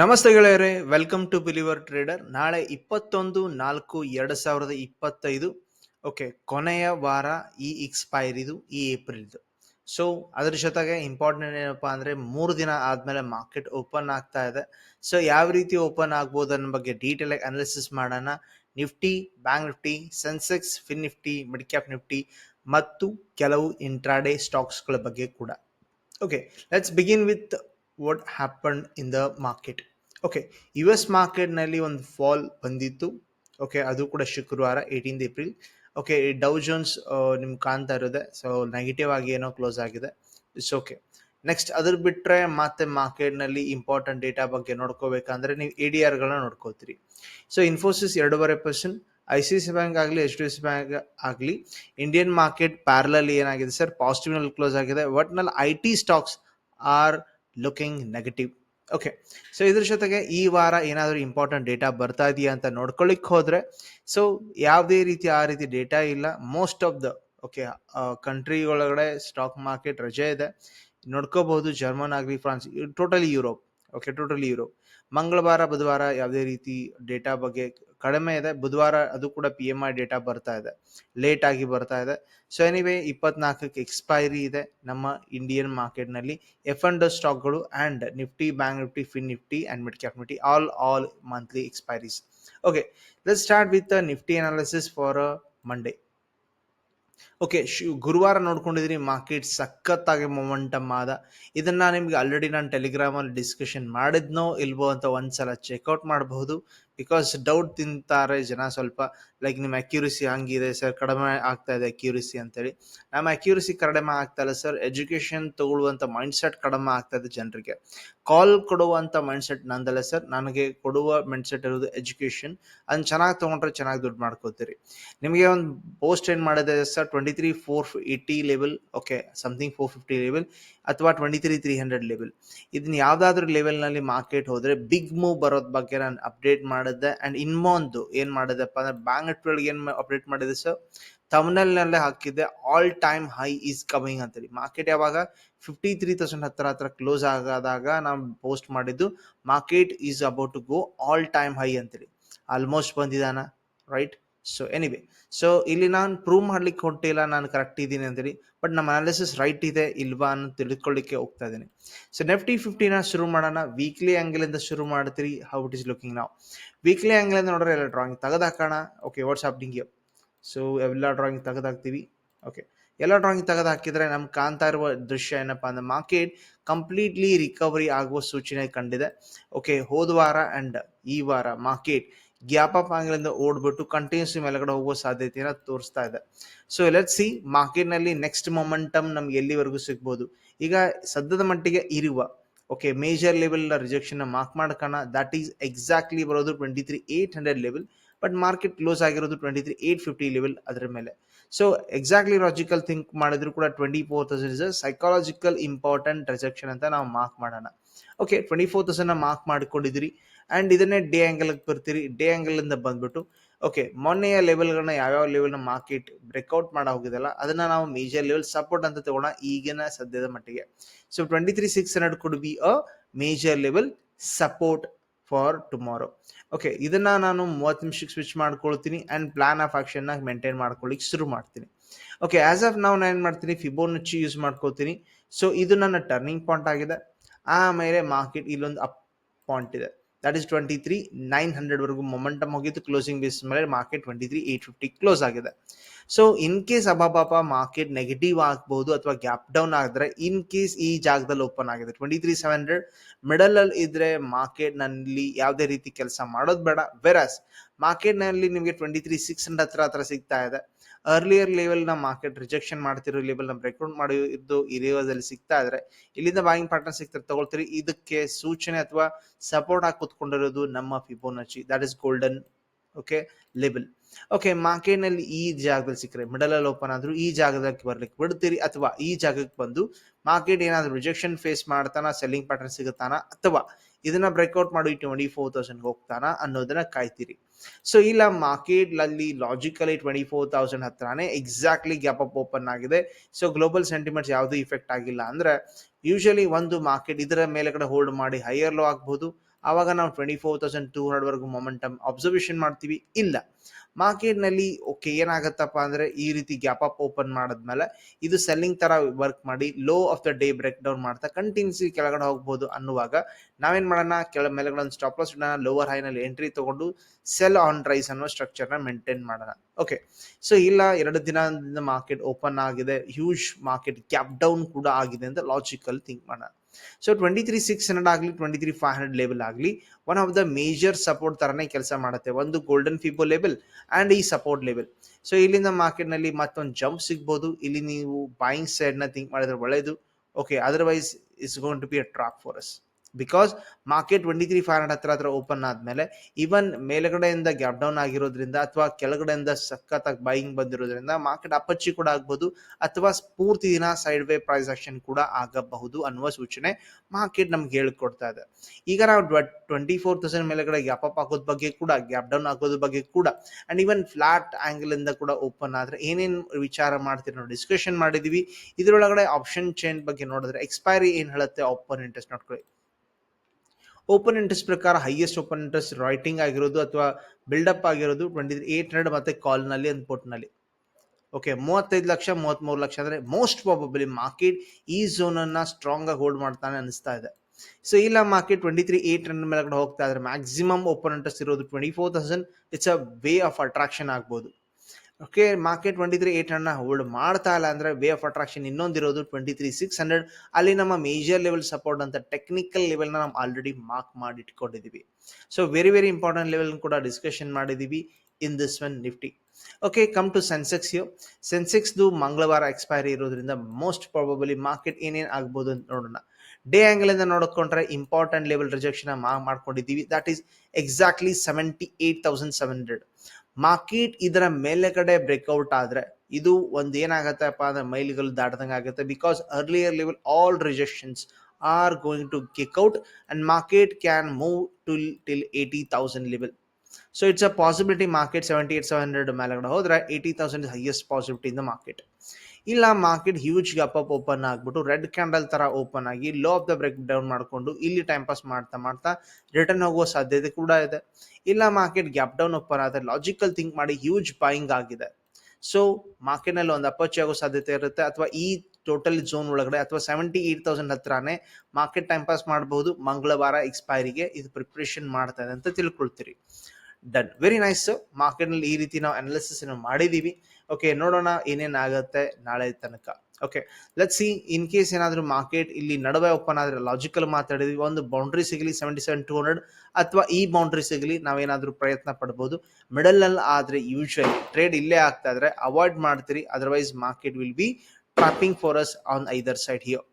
ನಮಸ್ತೆ ಗೆಳೆಯರೇ welcome to believer trader ನಾಳೆ ಇಪ್ಪತ್ತೊಂದು ನಾಲ್ಕು ಎರಡು ಸಾವಿರದ ಇಪ್ಪತ್ತೈದು. ಓಕೆ ಕೊನೆಯ ವಾರ ಈ ಎಕ್ಸ್ಪೈರಿದು ಈ ಏಪ್ರಿಲ್ದು ಸೊ ಅದ್ರ ಜೊತೆಗೆ ಇಂಪಾರ್ಟೆಂಟ್ ಏನಪ್ಪಾ ಅಂದ್ರೆ ಮೂರು ದಿನ ಆದ್ಮೇಲೆ ಮಾರ್ಕೆಟ್ ಓಪನ್ ಆಗ್ತಾ ಇದೆ. ಸೊ ಯಾವ ರೀತಿ ಓಪನ್ ಆಗ್ಬೋದು ಅನ್ನೋ ಬಗ್ಗೆ ಡೀಟೇಲ್ ಆಗಿ ಅನಾಲಿಸಿಸ್ ಮಾಡೋಣ. Nifty bank Nifty Sensex fin Nifty mid cap Nifty ಮತ್ತು ಕೆಲವು ಇಂಟ್ರಾಡೇ ಸ್ಟಾಕ್ಸ್ಗಳ ಬಗ್ಗೆ ಕೂಡ. Okay let's begin with what happen in the market okay U S ಮಾರ್ಕೆಟ್ನಲ್ಲಿ ಒಂದು ಫಾಲ್ ಬಂದಿತ್ತು. ಓಕೆ ಅದು ಕೂಡ ಶುಕ್ರವಾರ eighteen April okay Dow Jones ನಿಮ್ಗೆ ಕಾಣ್ತಾ ಇರೋದೆ ಸೊ ನೆಗೆಟಿವ್ ಆಗಿ ಏನೋ ಕ್ಲೋಸ್ ಆಗಿದೆ. ಇಟ್ಸ್ ಓಕೆ ನೆಕ್ಸ್ಟ್ ಅದ್ರ ಬಿಟ್ಟರೆ ಮತ್ತೆ ಮಾರ್ಕೆಟ್ನಲ್ಲಿ ಇಂಪಾರ್ಟೆಂಟ್ ಡೇಟಾ ಬಗ್ಗೆ ನೋಡ್ಕೋಬೇಕಂದ್ರೆ ನೀವು ಎ ಡಿ ಆರ್ಗಳನ್ನ ನೋಡ್ಕೋತೀರಿ. ಸೊ ಇನ್ಫೋಸಿಸ್ ಎರಡೂವರೆ percent I C C bank ಆಗಲಿ H D F C bank ಆಗಲಿ ಇಂಡಿಯನ್ ಮಾರ್ಕೆಟ್ ಪ್ಯಾರಲಲ್ಲಿ ಏನಾಗಿದೆ ಸರ್ ಪಾಸಿಟಿವ್ನಲ್ಲಿ ಕ್ಲೋಸ್ ಆಗಿದೆ. ಒಟ್ನಲ್ಲಿ I T stocks are looking negative okay so ಇದ್ರ ಜೊತೆಗೆ ಈ ವಾರ ಏನಾದರೂ ಇಂಪಾರ್ಟೆಂಟ್ ಡೇಟಾ ಬರ್ತಾ ಇದೆಯಾ ಅಂತ ನೋಡ್ಕೊಳ್ಳಿಕ್ ಹೋದ್ರೆ ಸೊ ಯಾವುದೇ ರೀತಿ ಆ ರೀತಿ ಡೇಟಾ ಇಲ್ಲ. Most of the okay country ಒಳಗಡೆ ಸ್ಟಾಕ್ ಮಾರ್ಕೆಟ್ ರಜೆ ಇದೆ. ನೋಡ್ಕೋಬಹುದು ಜರ್ಮನ್ ಆಗಲಿ France totally Europe okay totally Europe ಮಂಗಳವಾರ, ಬುಧವಾರ ಯಾವುದೇ ರೀತಿ ಡೇಟಾ ಬಗ್ಗೆ ಕಡಿಮೆ ಇದೆ. ಬುಧವಾರ ಅದು ಕೂಡ ಪಿ ಎಂ ಐ ಡೇಟಾ ಬರ್ತಾ ಇದೆ. ಲೇಟ್ ಆಗಿ ಬರ್ತಾ ಇದೆ. ಸೊ ಎನಿವೇ ಇಪ್ಪತ್ನಾಲ್ಕಕ್ಕೆ ಎಕ್ಸ್ಪೈರಿ ಇದೆ ನಮ್ಮ ಇಂಡಿಯನ್ ಮಾರ್ಕೆಟ್ನಲ್ಲಿ ಎಫ್ ಅಂಡ್ ಸ್ಟಾಕ್ಗಳು and Nifty bank Nifty fin Nifty and mid cap Nifty all all monthly expiries okay let start with Nifty analysis for Monday okay ಶು, ಗುರುವಾರ ನೋಡ್ಕೊಂಡಿದ್ರಿ ಮಾರ್ಕೆಟ್ ಸಖತ್ತಾಗಿ ಮೊಮೆಂಟಮ್ ಆದ. ಇದನ್ನ ನಿಮ್ಗೆ ಆಲ್ರೆಡಿ ನಾನು ಟೆಲಿಗ್ರಾಮಲ್ಲಿ ಡಿಸ್ಕಷನ್ ಮಾಡಿದ್ನೋ ಇಲ್ವೋ ಅಂತ ಒಂದ್ಸಲ ಚೆಕ್ಔಟ್ ಮಾಡಬಹುದು. ಬಿಕಾಸ್ ಡೌಟ್ ತಿಂತಾರೆ ಜನ ಸ್ವಲ್ಪ. ಲೈಕ್ ನಿಮ್ಮ ಅಕ್ಯೂರಿಸಿ ಹಂಗಿದೆ. ಸರ್ ಕಡಿಮೆ ಆಗ್ತಾ ಇದೆ ಅಕ್ಯೂರಿಸಿ ಅಂತೇಳಿ. ನಮ್ಮ ಅಕ್ಯೂರಿಸಿ ಕಡಿಮೆ ಆಗ್ತಾ ಇಲ್ಲ ಸರ್ ಎಜುಕೇಶನ್ ತಗೊಳ್ಳುವಂಥ ಮೈಂಡ್ ಸೆಟ್ ಕಡಿಮೆ ಆಗ್ತಾ ಇದೆ ಜನರಿಗೆ. ಕಾಲ್ ಕೊಡುವಂಥ ಮೈಂಡ್ ಸೆಟ್ ನಂದಲ್ಲ ಸರ್ ನನಗೆ ಕೊಡುವ ಮೈಂಡ್ ಸೆಟ್ ಇರೋದು ಎಜುಕೇಶನ್ ಅದನ್ನ ಚೆನ್ನಾಗಿ ತೊಗೊಂಡ್ರೆ ಚೆನ್ನಾಗಿ ದುಡ್ಡು ಮಾಡ್ಕೋತೀರಿ. ನಿಮಗೆ ಒಂದು ಪೋಸ್ಟ್ ಏನು ಮಾಡಿದೆ sir twenty three four eighty level okay something four fifty level ಅಥವಾ twenty three three hundred level ಇದನ್ನ ಯಾವುದಾದ್ರೂ ಲೆವೆಲ್ನಲ್ಲಿ ಮಾರ್ಕೆಟ್ ಹೋದರೆ ಬಿಗ್ ಮೂವ್ ಬರೋದ್ ಬಗ್ಗೆ ನಾನು ಅಪ್ಡೇಟ್ ಮಾಡಿದ್ದೆ. ಆ್ಯಂಡ್ ಇನ್ನೊಂದು ಏನು ಮಾಡಿದೆಪ್ಪ ಅಂದ್ರೆ ಬ್ಯಾಂಕ್ ಗಳಿಗೆ ಏನು ಅಪ್ಡೇಟ್ ಮಾಡಿದೆ ಸರ್ ತಮ್ನಲ್ನಲ್ಲೇ ಹಾಕಿದ್ದೆ all time high is coming ಅಂತೇಳಿ. ಮಾರ್ಕೆಟ್ ಯಾವಾಗ? ಫಿಫ್ಟಿ ತ್ರೀ ತೌಸಂಡ್ ಹತ್ರ ಹತ್ರ ಕ್ಲೋಸ್ ಆಗಾದಾಗ ನಾವು ಪೋಸ್ಟ್ ಮಾಡಿದ್ದು market is about to go all time high ಅಂತೇಳಿ. ಆಲ್ಮೋಸ್ಟ್ ಬಂದಿದ್ದಾನ ರೈಟ್ ಸೊ ಎನಿವೆ ಸೊ ಇಲ್ಲಿ ನಾನು ಪ್ರೂವ್ ಮಾಡ್ಲಿಕ್ಕೆ ಹೊಂಟಿಲ್ಲ, ನಾನು ಕರೆಕ್ಟ್ ಇದ್ದೀನಿ ಅಂತೇಳಿ ಬಟ್ ನಮ್ಮ ಅನಾಲಿಸಿಸ್ ರೈಟ್ ಇದೆ, ಇಲ್ವಾ ಅನ್ನೋ ತಿಳ್ಕೊಳ್ಳಿಕ್ಕೆ ಹೋಗ್ತಾ ಇದ್ದೀನಿ. ಸೊ ನೆಫ್ಟಿ ಫಿಫ್ಟಿನ ಶುರು ಮಾಡೋಣ. ವೀಕ್ಲಿ ಆ್ಯಂಗಲಿಂದ ಶುರು ಮಾಡ್ತೀರಿ ಹೌ ಇಟ್ ಇಸ್ ಲುಕಿಂಗ್ ನಾವು ವೀಕ್ಲಿ ಆ್ಯಂಗಲಿಂದ ನೋಡ್ರೆ ಎಲ್ಲ ಡ್ರಾಯಿಂಗ್ ತೆಗೆದಾಕೋಣ. ಓಕೆ ವಾಟ್ಸ್ ಡಿಂಗ್ ಸೊ ಎಲ್ಲ ಡ್ರಾಯಿಂಗ್ ತೆಗೆದಾಕ್ತೀವಿ. ಓಕೆ ಎಲ್ಲ ಡ್ರಾಯಿಂಗ್ ತೆಗೆದು ಹಾಕಿದ್ರೆ ನಮ್ಗೆ ಕಾಣ್ತಾ ಇರುವ ದೃಶ್ಯ ಏನಪ್ಪ ಅಂದ್ರೆ ಮಾರ್ಕೆಟ್ ಕಂಪ್ಲೀಟ್ಲಿ ರಿಕವರಿ ಆಗುವ ಸೂಚನೆ ಕಂಡಿದೆ. ಓಕೆ ಹೋದ ವಾರ ಅಂಡ್ ಈ ವಾರ ಮಾರ್ಕೆಟ್ ಗ್ಯಾಪ್ ಅಪ್ ಆಂಗಲಿಂದ ಓಡ್ಬಿಟ್ಟು ಕಂಟಿನ್ಯೂಸ್ ಮೇಲ್ಗಡೆ ಹೋಗುವ ಸಾಧ್ಯತೆಯನ್ನು ತೋರಿಸ್ತಾ ಇದೆ. ಸೊ ಲೆಟ್ ಸಿ ಮಾರ್ಕೆಟ್ನಲ್ಲಿ ನೆಕ್ಸ್ಟ್ ಮೊಮೆಂಟಮ್ ನಮ್ಗೆ ಎಲ್ಲಿವರೆಗೂ ಸಿಗ್ಬೋದು? ಈಗ ಸದ್ಯದ ಮಟ್ಟಿಗೆ ಇರುವ okay major level rejection mark ಮಾಡ್ಕೋಣ. That is exactly ಬರೋದು twenty three eight hundred level but market close ಆಗಿರೋದು twenty three eight fifty level ಅದರ ಮೇಲೆ. ಸೊ ಎಕ್ಸಾಕ್ಟ್ಲಿ ಲಾಜಿಕಲ್ ಥಿಂಕ್ ಮಾಡಿದ್ರು ಕೂಡ twenty four thousand is psychological important rejection ಅಂತ ನಾವು mark ಮಾಡೋಣ. Okay twenty four thousand mark ಮಾಡ್ಕೊಂಡಿದ್ದೀರಿ. ಆ್ಯಂಡ್ ಇದನ್ನೇ ಡೇ ಆ್ಯಂಗಲ್ಗೆ ಬರ್ತೀರಿ. ಡೇ ಆ್ಯಂಗಲಿಂದ ಬಂದ್ಬಿಟ್ಟು ಓಕೆ ಮೊನ್ನೆಯ ಲೆವೆಲ್ಗಳನ್ನ ಯಾವ್ಯಾವ ಲೆವೆಲ್ನ ಮಾರ್ಕೆಟ್ ಬ್ರೇಕ್ಔಟ್ ಮಾಡೋ ಹೋಗಿದೆಲ್ಲ ಅದನ್ನು ನಾವು ಮೇಜರ್ ಲೆವೆಲ್ ಸಪೋರ್ಟ್ ಅಂತ ತಗೋಣ ಈಗಿನ ಸದ್ಯದ ಮಟ್ಟಿಗೆ. So twenty three six hundred could be a major level support for tomorrow okay ಇದನ್ನ ನಾನು ಮೂವತ್ತು ನಿಮಿಷಕ್ಕೆ ಸ್ವಿಚ್ ಮಾಡ್ಕೊಳ್ತೀನಿ ಆ್ಯಂಡ್ ಪ್ಲಾನ್ ಆಫ್ ಆಕ್ಷನ್ನ ಮೇಂಟೈನ್ ಮಾಡ್ಕೊಳ್ಳಿಕ್ಕೆ ಶುರು ಮಾಡ್ತೀನಿ. ಓಕೆ ಆಸ್ ಆಫ್ ನಾವು ನಾನು ಏನು ಮಾಡ್ತೀನಿ? ಫಿಬೋನಚ್ಚಿ ಯೂಸ್ ಮಾಡ್ಕೊಳ್ತೀನಿ. ಸೊ ಇದು ನನ್ನ ಟರ್ನಿಂಗ್ ಪಾಯಿಂಟ್ ಆಗಿದೆ. ಆಮೇಲೆ ಮಾರ್ಕೆಟ್ ಇಲ್ಲೊಂದು ಅಪ್ ಪಾಯಿಂಟ್ ಇದೆ. That is twenty three nine ಹಂಡ್ರೆಡ್ವರೆಗೂ momentum ಹೋಗಿತ್ತು ಕ್ಲೋಸಿಂಗ್ ಬೇಸ್ ಮೇಲೆ market twenty three eight fifty close ಆಗಿದೆ. ಸೊ ಇನ್ ಕೇಸ್ ಅಬಾಬಾಪ ಮಾರ್ಕೆಟ್ ನೆಗೆಟಿವ್ ಆಗಬಹುದು ಅಥವಾ ಗ್ಯಾಪ್ ಡೌನ್ ಆಗಿದ್ರೆ ಇನ್ ಕೇಸ್ ಈ ಜಾಗದಲ್ಲಿ ಓಪನ್ ಆಗಿದೆ twenty three seven hundred middle ಅಲ್ಲಿ ಇದ್ರೆ ಮಾರ್ಕೆಟ್ನಲ್ಲಿ ಯಾವುದೇ ರೀತಿ ಕೆಲಸ ಮಾಡೋದು ಬೇಡ. ವೆರಸ್ ಮಾರ್ಕೆಟ್ನಲ್ಲಿ ನಿಮಗೆ ಟ್ವೆಂಟಿ ತ್ರೀ ಸಿಕ್ಸ್ ಹಂಡ್ರೆಡ್ ಹತ್ರ ಹತ್ರ ಸಿಗ್ತಾ ಇದೆ. ಅರ್ಲಿಯರ್ ಲೆವೆಲ್ನ ಮಾರ್ಕೆಟ್ ರಿಜೆಕ್ಷನ್ ಮಾಡ್ತಿರೋ ಲೆವೆಲ್ನ ಬ್ರೇಕ್ಔಟ್ ಮಾಡಿ ಇದ್ದು ಈ ಲೆವೆಲ್ ಸಿಗ್ತಾ ಇದ್ರೆ, ಇಲ್ಲಿಂದ ಬಾಯಿಂಗ್ ಪಾರ್ಟ್ನರ್ ಸಿಗ್ತಾರೆ, ತಗೊಳ್ತೀರಿ. ಇದಕ್ಕೆ ಸೂಚನೆ ಅಥವಾ ಸಪೋರ್ಟ್ ಆಗಿ ಕುತ್ಕೊಂಡಿರೋದು ನಮ್ಮ Fibonacci that is golden okay level okay ಮಾರ್ಕೆಟ್ನಲ್ಲಿ ಈ ಜಾಗದಲ್ಲಿ ಸಿಕ್ಕರೆ ಮಿಡಲ್ ಅಲ್ಲಿ ಓಪನ್ ಆದ್ರೂ ಈ ಜಾಗದಲ್ಲಿ ಬರ್ಲಿಕ್ಕೆ ಬಿಡ್ತೀರಿ ಅಥವಾ ಈ ಜಾಗಕ್ಕೆ ಬಂದು ಮಾರ್ಕೆಟ್ ಏನಾದ್ರೂ ರಿಜೆಕ್ಷನ್ ಫೇಸ್ ಮಾಡ್ತಾನ ಸೆಲ್ಲಿಂಗ್ ಪ್ಯಾಟರ್ನ್ ಸಿಗುತ್ತಾನ ಅಥವಾ ಇದನ್ನ ಬ್ರೇಕ್ಔಟ್ ಮಾಡಿ ಟ್ವೆಂಟಿ ಫೋರ್ ತೌಸಂಡ್ ಹೋಗ್ತಾನ ಅನ್ನೋದನ್ನ ಕಾಯ್ತೀರಿ. ಸೊ ಇಲ್ಲ ಮಾರ್ಕೆಟ್ ಅಲ್ಲಿ ಲಾಜಿಕಲಿ ಟ್ವೆಂಟಿ ಫೋರ್ ತೌಸಂಡ್ ಹತ್ರನೇ ಎಕ್ಸಾಕ್ಟ್ಲಿ ಗ್ಯಾಪ್ ಅಪ್ ಓಪನ್ ಆಗಿದೆ. ಸೊ ಗ್ಲೋಬಲ್ ಸೆಂಟಿಮೆಂಟ್ಸ್ ಯಾವುದು ಇಫೆಕ್ಟ್ ಆಗಿಲ್ಲ ಅಂದ್ರೆ ಯೂಶಲಿ ಒಂದು ಮಾರ್ಕೆಟ್ ಇದರ ಮೇಲ್ಗಡೆ ಹೋಲ್ಡ್ ಮಾಡಿ ಹೈಯರ್ ಲೋ ಆಗ್ಬಹುದು ಆವಾಗ ನಾವು ಟ್ವೆಂಟಿ ಫೋರ್ ತೌಸಂಡ್ ಟೂ ಹಂಡ್ರೆಡ್ವರೆಗೂ ಮೊಮೆಂಟಮ್ ಅಬ್ಸರ್ವೇಷನ್ ಮಾಡ್ತೀವಿ. ಇಲ್ಲ. ಮಾರ್ಕೆಟ್ನಲ್ಲಿ ಓಕೆ, ಏನಾಗತ್ತಪ್ಪ ಅಂದ್ರೆ ಈ ರೀತಿ ಗ್ಯಾಪ್ ಅಪ್ ಓಪನ್ ಮಾಡಿದ್ಮೇಲೆ ಇದು ಸೆಲ್ಲಿಂಗ್ ತರ ವರ್ಕ್ ಮಾಡಿ low of the day break down ಮಾಡ್ತಾ ಕಂಟಿನ್ಯೂಸ್ಲಿ ಕೆಳಗಡೆ ಹೋಗ್ಬೋದು ಅನ್ನುವಾಗ ನಾವೇನ್ ಮಾಡೋಣ? ಕೆಳ ಮೇಲೆಗಡೆ ಒಂದು ಸ್ಟಾಪ್ ಲಾಸ್ ಇಡೋಣ ಲೋವರ್ ಹೈನಲ್ಲಿ ಎಂಟ್ರಿ ತಗೊಂಡು ಸೆಲ್ ಆನ್ ರೈಸ್ ಅನ್ನೋ ಸ್ಟ್ರಕ್ಚರ್ನ ಮೇಂಟೈನ್ ಮಾಡೋಣ. ಓಕೆ ಸೊ ಇಲ್ಲ, ಎರಡು ದಿನದಿಂದ ಮಾರ್ಕೆಟ್ ಓಪನ್ ಆಗಿದೆ ಹ್ಯೂಜ್ ಮಾರ್ಕೆಟ್ ಗ್ಯಾಪ್ ಡೌನ್ ಕೂಡ ಆಗಿದೆ ಅಂತ ಲಾಜಿಕಲ್ ಥಿಂಕ್ ಮಾಡೋಣ. So twenty three six hundred ಆಗಲಿ twenty three five hundred level ಆಗಲಿ one of the major support ತರನೇ ಕೆಲಸ ಮಾಡುತ್ತೆ. ಒಂದು ಗೋಲ್ಡನ್ ಫಿಬೋ ಲೆವೆಲ್ ಆ್ಯಂಡ್ ಈ ಸಪೋರ್ಟ್ ಲೆವೆಲ್ ಸೊ ಇಲ್ಲಿಂದ ಮಾರ್ಕೆಟ್ನಲ್ಲಿ ಮತ್ತೊಂದು ಜಂಪ್ ಸಿಗ್ಬೋದು. ಇಲ್ಲಿ ನೀವು ಬಾಯಿಂಗ್ ಸೈಡ್ನ ಥಿಂಕ್ ಮಾಡಿದ್ರೆ ಒಳ್ಳೆಯದು okay otherwise it's going to be a trap for us because market twenty three five hundred ಹತ್ರ ಹತ್ರ ಓಪನ್ ಆದಮೇಲೆ ಈವನ್ ಮೇಲ್ಗಡೆಯಿಂದ ಗ್ಯಾಪ್ ಡೌನ್ ಆಗಿರೋದ್ರಿಂದ ಅಥವಾ ಕೆಳಗಡೆಯಿಂದ ಸಖತ್ತಾಗಿ ಬೈಯಿಂಗ್ ಬಂದಿರೋದ್ರಿಂದ ಮಾರ್ಕೆಟ್ ಅಪಚ್ಚಿ ಕೂಡ ಆಗ್ಬೋದು, ಅಥವಾ ಪೂರ್ತಿ ದಿನ ಸೈಡ್ ವೇ ಪ್ರೈಸ್ ಆಕ್ಷನ್ ಕೂಡ ಆಗಬಹುದು ಅನ್ನುವ ಸೂಚನೆ ಮಾರ್ಕೆಟ್ ನಮ್ಗೆ ಹೇಳ್ಕೊಡ್ತಾ ಇದೆ. ಈಗ ನಾವು ಟ್ವೆಂಟಿ ಫೋರ್ ತೌಸಂಡ್ ಮೇಲೆಗಡೆ ಗ್ಯಾಪ್ ಅಪ್ ಆಗೋದ್ ಬಗ್ಗೆ ಕೂಡ ಗ್ಯಾಪ್ ಡೌನ್ ಆಗೋದ್ರ ಬಗ್ಗೆ ಕೂಡ ಅಂಡ್ ಈವನ್ ಫ್ಲಾಟ್ ಆಂಗಲ್ ಇಂದ ಕೂಡ ಓಪನ್ ಆದ್ರೆ ಏನೇನ್ ವಿಚಾರ ಮಾಡ್ತೀರಿ ನಾವು ಡಿಸ್ಕಷನ್ ಮಾಡಿದೀವಿ. ಇದರೊಳಗಡೆ ಆಪ್ಷನ್ ಚೇಂಜ್ ಬಗ್ಗೆ ನೋಡಿದ್ರೆ ಎಕ್ಸ್ಪೈರಿ ಏನ್ ಹೇಳುತ್ತೆ ಓಪನ್ ಇಂಟ್ರೆಸ್ಟ್ ನೋಡ್ಕೊಳ್ಳಿ. ಓಪನ್ ಇಂಟ್ರೆಸ್ಟ್ ಪ್ರಕಾರ ಹೈಯೆಸ್ಟ್ ಓಪನ್ ಇಂಟ್ರೆಸ್ಟ್ ರೈಟಿಂಗ್ ಆಗಿರೋದು ಅಥವಾ ಬಿಲ್ಡಪ್ ಆಗಿರೋದು ಟ್ವೆಂಟಿ ಏಟ್ ಹಂಡ್ರೆಡ್ ಮತ್ತೆ ಕಾಲ್ನಲ್ಲಿ ಒಂದು ಪೋರ್ಟ್ನಲ್ಲಿ ಓಕೆ ಮೂವತ್ತೈದು ಲಕ್ಷ ಮೂವತ್ತ್ಮೂರು ಲಕ್ಷ ಅಂದರೆ ಮೋಸ್ಟ್ ಪ್ರಾಬಬಲಿ ಮಾರ್ಕೆಟ್ ಈ ಝೋನನ್ನು ಸ್ಟ್ರಾಂಗ್ ಆಗಿ ಹೋಲ್ಡ್ ಮಾಡ್ತಾನೆ ಅನಿಸ್ತಾ ಇದೆ. ಸೊ ಇಲ್ಲ market twenty three eight hundred ಮೇಲ್ಗಡೆ ಹೋಗ್ತಾ ಇದ್ರೆ ಮ್ಯಾಕ್ಸಿಮಮ್ ಓಪನ್ ಇಂಟ್ರೆಸ್ಟ್ ಇರೋದು twenty four thousand it's a way of attraction ಆಗ್ಬೋದು. Okay, market twenty three eight hundred hold ಮಾಡ್ತಾ ಇಲ್ಲ ಅಂದ್ರೆ ವೇ ಆಫ್ ಅಟ್ರಾಕ್ಷನ್ ಇನ್ನೊಂದಿರೋದು ಟ್ವೆಂಟಿ ತ್ರೀ ಸಿಕ್ಸ್ ಹಂಡ್ರೆಡ್. ಅಲ್ಲಿ ನಮ್ಮ ಮೇಜರ್ ಲೆವೆಲ್ ಸಪೋರ್ಟ್ ಅಂತ ಟೆಕ್ನಿಕಲ್ ಲೆವೆಲ್ನ ನಾವು ಆಲ್ರೆಡಿ ಮಾರ್ಕ್ ಮಾಡಿ ಇಟ್ಕೊಂಡಿದ್ದೀವಿ so very very important level ಕೂಡ ಡಿಸ್ಕಷನ್ ಮಾಡಿದ್ದೀವಿ in this one Nifty okay come to Sensex you ಸೆನ್ಸೆಕ್ಸ್ದು ಮಂಗಳವಾರ ಎಕ್ಸ್ಪೈರಿ ಇರೋದ್ರಿಂದ ಮೋಸ್ಟ್ ಪ್ರಾಬಬಲಿ ಮಾರ್ಕೆಟ್ ಏನೇನು ಆಗ್ಬೋದು ಅಂತ ನೋಡೋಣ. ಡೇ ಆಂಗಲ್ ಇಂದ ನೋಡ್ಕೊಂಡ್ರೆ ಇಂಪಾರ್ಟೆಂಟ್ ಲೆವೆಲ್ ರಿಜೆಕ್ಷನ್ ಮಾಡ್ಕೊಂಡಿದ್ದೀವಿ that is exactly seventy eight thousand seven hundred market ಇದರ ಮೇಲೆ ಕಡೆ ಬ್ರೇಕ್ಔಟ್ ಆದ್ರೆ ಇದು ಒಂದು ಏನಾಗತ್ತಪ್ಪ ಅಂದ್ರೆ ಮೈಲಿಗಳು ದಾಟದಂಗೆ ಆಗುತ್ತೆ because earlier level all rejections are going to kick out and market can move to till eighty thousand level so it's a possibility market seventy eight seven hundred ಮೇಲೆಗಡೆ ಹೋದ್ರೆ eighty thousand highest possibility in the market ಇಲ್ಲ market huge gap up open ಆಗ್ಬಿಟ್ಟು red candle ತರ open ಆಗಿ low of the break down ಮಾಡಿಕೊಂಡು ಇಲ್ಲಿ time pass ಮಾಡ್ತಾ ಮಾಡ್ತಾ ರಿಟರ್ನ್ ಹೋಗುವ ಸಾಧ್ಯತೆ ಕೂಡ ಇದೆ. ಇಲ್ಲ ಮಾರ್ಕೆಟ್ ಗ್ಯಾಪ್ ಡೌನ್ ಓಪನ್ ಆದರೆ ಲಾಜಿಕಲ್ ಥಿಂಕ್ ಮಾಡಿ ಹ್ಯೂಜ್ ಬಾಯಿಂಗ್ ಆಗಿದೆ. ಸೊ ಮಾರ್ಕೆಟ್ನಲ್ಲಿ ಒಂದು ಅಪಚಿ ಆಗೋ ಸಾಧ್ಯತೆ ಇರುತ್ತೆ ಅಥವಾ ಈ ಟೋಟಲ್ ಝೋನ್ ಒಳಗಡೆ ಅಥವಾ ಸೆವೆಂಟಿ ಏಟ್ ತೌಸಂಡ್ ಹತ್ರನೇ ಮಾರ್ಕೆಟ್ ಟೈಮ್ ಪಾಸ್ ಮಾಡಬಹುದು ಮಂಗಳವಾರ ಎಕ್ಸ್ಪೈರಿಗೆ ಇದು ಪ್ರಿಪ್ರೇಷನ್ ಮಾಡ್ತಾ ಇದೆ ಅಂತ ತಿಳ್ಕೊಳ್ತೀರಿ. ಡನ್ ವೆರಿ ನೈಸ್ ಮಾರ್ಕೆಟ್ನಲ್ಲಿ ಈ ರೀತಿ ನಾವು ಅನಾಲಿಸಿಸ್ ಮಾಡಿದೀವಿ. ಓಕೆ ನೋಡೋಣ ಏನೇನ್ ಆಗುತ್ತೆ ನಾಳೆ ತನಕ. Okay let see in case ಏನಾದರೂ ಮಾರ್ಕೆಟ್ ಇಲ್ಲಿ ನಡುವೆ ಓಪನ್ ಆದ್ರೆ ಲಾಜಿಕಲ್ ಮಾತಾಡಿದ್ವಿ ಒಂದು ಬೌಂಡ್ರಿ ಸಿಗಲಿ ಸೆವೆಂಟಿ ಸೆವೆನ್ ಟೂ ಹಂಡ್ರೆಡ್ ಅಥವಾ ಈ ಬೌಂಡ್ರಿ ಸಿಗಲಿ ನಾವೇನಾದ್ರೂ ಪ್ರಯತ್ನ ಪಡ್ಬೋದು. ಮಿಡಲ್ನಲ್ಲಿ ಆದ್ರೆ ಯೂಶಲಿ ಟ್ರೇಡ್ ಇಲ್ಲೇ ಆಗ್ತಾ ಇದ್ರೆ ಅವಾಯ್ಡ್ ಮಾಡ್ತೀರಿ otherwise market will be trapping for us on either side here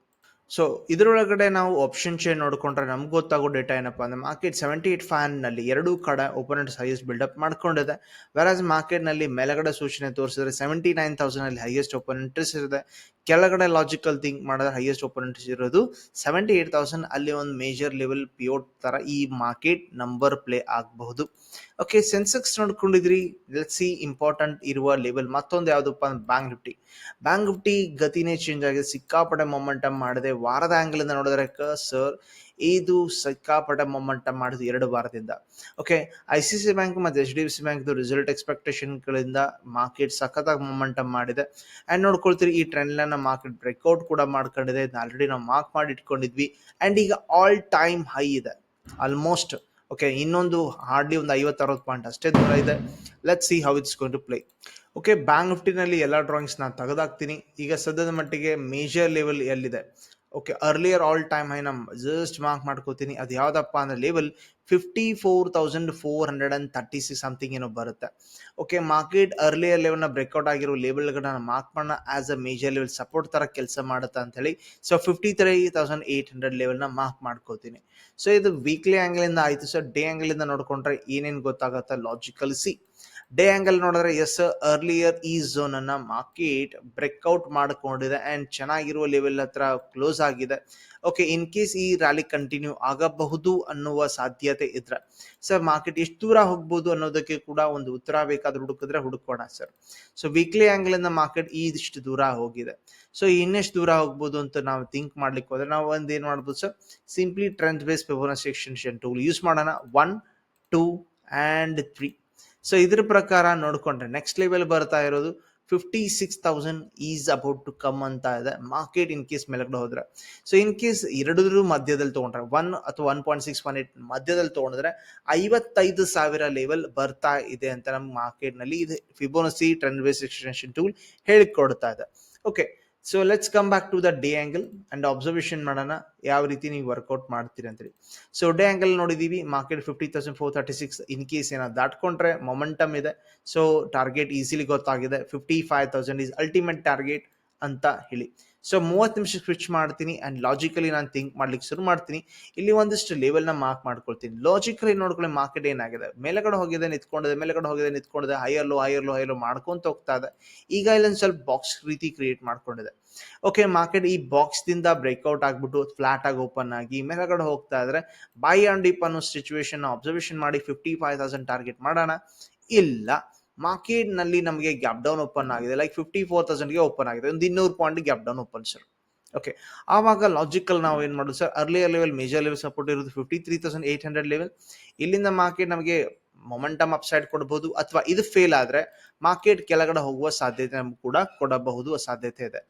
so ಇದರೊಳಗಡೆ ನಾವು ಆಪ್ಷನ್ ಚೇನ್ ನೋಡ್ಕೊಂಡ್ರೆ ನಮ್ಗೆ ಗೊತ್ತಾಗೋ ಡೇಟಾ ಏನಪ್ಪಾ ಅಂದ್ರೆ ಮಾರ್ಕೆಟ್ ಸೆವೆಂಟಿ ಏಟ್ ಫ್ಯಾನ್ನಲ್ಲಿ ಎರಡೂ ಕಡೆ ಓಪನೆಂಟ್ಸ್ ಹೈಯೆಸ್ಟ್ ಬಿಲ್ಡಪ್ ಮಾಡ್ಕೊಂಡಿದೆ. ವೆರಾಸ್ ಮಾರ್ಕೆಟ್ನಲ್ಲಿ ಮೇಲಗಡೆ ಸೂಚನೆ ತೋರಿಸಿದ್ರೆ ಸೆವೆಂಟಿ ನೈನ್ ತೌಸಂಡ್ ಅಲ್ಲಿ ಹೈಯೆಸ್ಟ್ ಓಪನ್ ಇಂಟ್ರೆಸ್ಟ್ ಇದೆ ಕೆಳಗಡೆ ಲಾಜಿಕಲ್ ಥಿಂಕ್ ಮಾಡಿದ್ರೆ ಹೈಯೆಸ್ಟ್ ಓಪನ್ ಇಂಟ್ರೆಸ್ಟ್ ಇರೋದು ಸೆವೆಂಟಿ ಏಟ್ ತೌಸಂಡ್ ಅಲ್ಲಿ ಒಂದು ಮೇಜರ್ ಲೆವೆಲ್ ಪಿಯೋಟ್ ತರ ಈ ಮಾರ್ಕೆಟ್ ನಂಬರ್ ಪ್ಲೇ ಆಗಬಹುದು. ಓಕೆ ಸೆನ್ಸೆಕ್ಸ್ ನೋಡ್ಕೊಂಡಿದ್ರಿ? ಸಿ ಇಂಪಾರ್ಟೆಂಟ್ ಇರುವ ಲೆವೆಲ್ ಮತ್ತೊಂದು ಯಾವುದಪ್ಪ ಅಂದ್ರೆ ಬ್ಯಾಂಕ್ ನಿಫ್ಟಿ ಬ್ಯಾಂಕ್ ನಿಫ್ಟಿ ಗತಿನೇ ಚೇಂಜ್ ಆಗಿದೆ. ಸಿಕ್ಕಾಪಟ್ಟೆ ಮೊಮೆಂಟಮ್ ಮಾಡಿದೆ. ವಾರದ ಆಂಗಲ್ ಇಂದ ನೋಡಿದ್ರೆ ಸರ್ ಇದು ಸಿಕ್ಕಾಪಟ ಮೊಮೆಂಟಮ್ ಮಾಡಿದ್ದು ಎರಡು ವಾರದಿಂದ. Okay I C C bank ಮತ್ತು H D F C bank result ಎಕ್ಸ್ಪೆಕ್ಟೇಷನ್ಗಳಿಂದ market ಸಖತ್ತಾಗಿ ಮೊಮೆಂಟಮ್ ಮಾಡಿದೆ. ಆ್ಯಂಡ್ ನೋಡ್ಕೊಳ್ತೀರಿ, ಈ ಟ್ರೆಂಡ್ ಮಾರ್ಕೆಟ್ ಬ್ರೇಕ್ಔಟ್ ಕೂಡ ಮಾಡ್ಕೊಂಡಿದೆ. ಆಲ್ರೆಡಿ ನಾವು ಮಾರ್ಕ್ ಮಾಡಿ ಇಟ್ಕೊಂಡಿದ್ವಿ. ಆ್ಯಂಡ್ ಈಗ ಆಲ್ ಟೈಮ್ ಹೈ ಇದೆ. ಆಲ್ಮೋಸ್ಟ್ ಓಕೆ ಇನ್ನೊಂದು ಹಾರ್ಡ್ಲಿ ಒಂದು ಐವತ್ತು, ಅರವತ್ತು ಪಾಯಿಂಟ್ ಅಷ್ಟೇ ದೂರ ಇದೆ. Let see how it's going to play okay bank ನಿಫ್ಟಿನಲ್ಲಿ ಎಲ್ಲ ಡ್ರಾಯಿಂಗ್ಸ್ ನಾನು ತೆಗೆದಾಕ್ತೀನಿ. ಈಗ ಸದ್ಯದ ಮಟ್ಟಿಗೆ ಮೇಜರ್ ಲೆವೆಲ್ ಎಲ್ಲಿದೆ? Okay earlier all time high ನಮ್ಮ ಜಸ್ಟ್ ಮಾರ್ಕ್ ಮಾಡ್ಕೋತೀನಿ. ಅದು ಯಾವ್ದಪ್ಪ ಅಂದ್ರೆ level fifty four thousand four hundred and thirty six something ಏನೋ ಬರುತ್ತೆ. ಓಕೆ ಮಾರ್ಕೆಟ್ ಅರ್ಲಿಯರ್ ಲೆವೆಲ್ನ ಬ್ರೇಕ್ಔಟ್ ಆಗಿರೋ ಲೆವೆಲ್ಗಳನ್ನ ಮಾರ್ಕ್ ಮಾಡೋಣ as a major level support ತರ ಕೆಲಸ ಮಾಡುತ್ತೆ ಅಂತ ಹೇಳಿ so fifty three thousand eight hundred ಲೆವೆಲ್ನ mark ಮಾಡ್ಕೋತೀನಿ. ಸೊ ಇದು ವೀಕ್ಲಿ ಆ್ಯಂಗಲಿಂದ ಆಯಿತು. ಸರ್ ಡೇ ಆ್ಯಂಗಲಿಂದ ನೋಡ್ಕೊಂಡ್ರೆ ಏನೇನು ಗೊತ್ತಾಗುತ್ತೆ? ಲಾಜಿಕಲ್ ಸಿ ಡೇ ಆಂಗಲ್ ನೋಡಿದ್ರೆ ಎಸ್ ಅರ್ಲಿಯರ್ ಈ ಝೋನ್ ಅನ್ನ ಮಾರ್ಕೆಟ್ ಬ್ರೇಕ್ಔಟ್ ಮಾಡ್ಕೊಂಡಿದೆ ಅಂಡ್ ಚೆನ್ನಾಗಿರುವ ಲೆವೆಲ್ ಹತ್ರ ಕ್ಲೋಸ್ ಆಗಿದೆ. ಓಕೆ ಇನ್ ಕೇಸ್ ಈ ರ್ಯಾಲಿ ಕಂಟಿನ್ಯೂ ಆಗಬಹುದು ಅನ್ನುವ ಸಾಧ್ಯತೆ ಇದ್ರೆ. ಸರ್ ಮಾರ್ಕೆಟ್ ಎಷ್ಟು ದೂರ ಹೋಗ್ಬೋದು ಅನ್ನೋದಕ್ಕೆ ಕೂಡ ಒಂದು ಉತ್ತರ ಬೇಕಾದ್ರೆ ಹುಡುಕಿದ್ರೆ ಹುಡುಕೋಣ ಸರ್ ಸೊ ವೀಕ್ಲಿ ಆಂಗಲ್ ಇಂದ ಮಾರ್ಕೆಟ್ ಇದಿಷ್ಟು ದೂರ ಹೋಗಿದೆ. ಸೊ ಇನ್ನೆಷ್ಟು ದೂರ ಹೋಗ್ಬೋದು ಅಂತ ನಾವು ಥಿಂಕ್ ಮಾಡ್ಲಿಕ್ಕೆ ಹೋದ್ರೆ, ನಾವು ಒಂದು ಏನು ಮಾಡ್ಬೋದು sir simply trend base Fibonacci extension tool use ಮಾಡೋಣ. One two and three so ಇದ್ರ ಪ್ರಕಾರ ನೋಡ್ಕೊಂಡ್ರೆ ನೆಕ್ಸ್ಟ್ ಲೆವೆಲ್ ಬರ್ತಾ ಇರೋದು fifty six thousand is about to come ಅಂತ ಇದೆ. ಮಾರ್ಕೆಟ್ ಇನ್ ಕೇಸ್ ಮೇಲ್ಗಡೆ ಹೋದ್ರೆ. ಸೊ ಇನ್ ಕೇಸ್ ಎರಡರ ಮಧ್ಯದಲ್ಲಿ ತಗೊಂಡ್ರೆ ಒನ್ ಅಥವಾ one point six one eight ಮಧ್ಯದಲ್ಲಿ ತಗೊಂಡ್ರೆ ಐವತ್ತೈದು ಸಾವಿರ ಲೆವೆಲ್ ಬರ್ತಾ ಇದೆ ಅಂತ ನಮ್ಮ ಮಾರ್ಕೆಟ್ನಲ್ಲಿ ಇದು Fibonacci trend base extension tool ಹೇಳಿಕೊಡ್ತಾ ಇದೆ. Okay so let's come back to the day angle and observation ಮಾಡೋಣ. ಯಾವ ರೀತಿ ನೀವು ವರ್ಕೌಟ್ ಮಾಡ್ತೀರಿ ಅಂತೇಳಿ ಸೊ ಡೇ ಆ್ಯಂಗಲ್ ನೋಡಿದೀವಿ market fifty thousand four thirty six in case ಏನಾದ್ರು ದಾಟ್ಕೊಂಡ್ರೆ ಮೊಮೆಂಟಮ್ ಇದೆ. ಸೊ ಟಾರ್ಗೆಟ್ ಈಸಿಲಿ ಗೊತ್ತಾಗಿದೆ. Fifty five thousand is ultimate target ಅಂತ ಹೇಳಿ. ಸೊ ಮೂವತ್ತು ನಿಮಿಷ ಸ್ವಿಚ್ ಮಾಡ್ತೀನಿ ಅಂಡ್ ಲಾಜಿಕಲಿ ನಾನು ಥಿಂಕ್ ಮಾಡ್ಲಿಕ್ಕೆ ಶುರು ಮಾಡ್ತೀನಿ. ಇಲ್ಲಿ ಒಂದಿಷ್ಟು ಲೆವೆಲ್ನ ಮಾರ್ಕ್ ಮಾಡ್ಕೊಳ್ತೀನಿ. ಲಾಜಿಕಲಿ ನೋಡ್ಕೊಳ್ಳಿ ಮಾರ್ಕೆಟ್ ಏನಾಗಿದೆ? ಮೇಲೆಗಡೆ ಹೋಗಿದೆ, ನಿಂತ್ಕೊಂಡಿದೆ, ಮೇಲೆಗಡೆ ಹೋಗಿದೆ, ನಿಂತ್ಕೊಂಡಿದೆ higher low higher low higher low ಮಾಡ್ಕೊಂತ ಹೋಗ್ತಾ ಇದೆ. ಈಗ ಇಲ್ಲೊಂದು ಸ್ವಲ್ಪ ಬಾಕ್ಸ್ ರೀತಿ ಕ್ರಿಯೇಟ್ ಮಾಡ್ಕೊಂಡಿದೆ. ಓಕೆ ಮಾರ್ಕೆಟ್ ಈ ಬಾಕ್ಸ್ ದಿಂದ ಬ್ರೇಕ್ಔಟ್ ಆಗ್ಬಿಟ್ಟು ಫ್ಲಾಟ್ ಆಗಿ ಓಪನ್ ಆಗಿ ಮೇಲೆಗಡೆ ಹೋಗ್ತಾ ಇದ್ರೆ ಬೈ ಆ್ಯಂಡ್ ಡಿಪ್ ಅನ್ನೋ ಸಿಚುವೇಶನ್ ಅಬ್ಸರ್ವೇಷನ್ ಮಾಡಿ ಫಿಫ್ಟಿ ಫೈವ್ ತೌಸಂಡ್ ಟಾರ್ಗೆಟ್ ಮಾಡೋಣ. ಇಲ್ಲ ಮಾರ್ಕೆಟ್ನಲ್ಲಿ ನಮಗೆ ಗ್ಯಾಪ್ ಡೌನ್ ಓಪನ್ ಆಗಿದೆ. ಲೈಕ್ ಫಿಫ್ಟಿ ಫೋರ್ ತೌಸಂಡ್ಗೆ ಓಪನ್ ಆಗಿದೆ. ಒಂದು ಇನ್ನೂರು point gap down open sir okay ಆವಾಗ ಲಾಜಿಕಲ್ ನಾವು ಏನು ಮಾಡೋದು sir earlier level major level support ಇರೋದು fifty three thousand eight hundred level ಇಲ್ಲಿಂದ ಮಾರ್ಕೆಟ್ ನಮಗೆ ಮೊಮೆಂಟಮ್ ಅಪ್ಸೈಡ್ ಕೊಡಬಹುದು ಅಥವಾ ಇದು ಫೇಲ್ ಆದ್ರೆ ಮಾರ್ಕೆಟ್ ಕೆಳಗಡೆ ಹೋಗುವ ಸಾಧ್ಯತೆ ನಮ್ಗೆ ಕೂಡ ಕೊಡಬಹುದು ಸಾಧ್ಯತೆ ಇದೆ.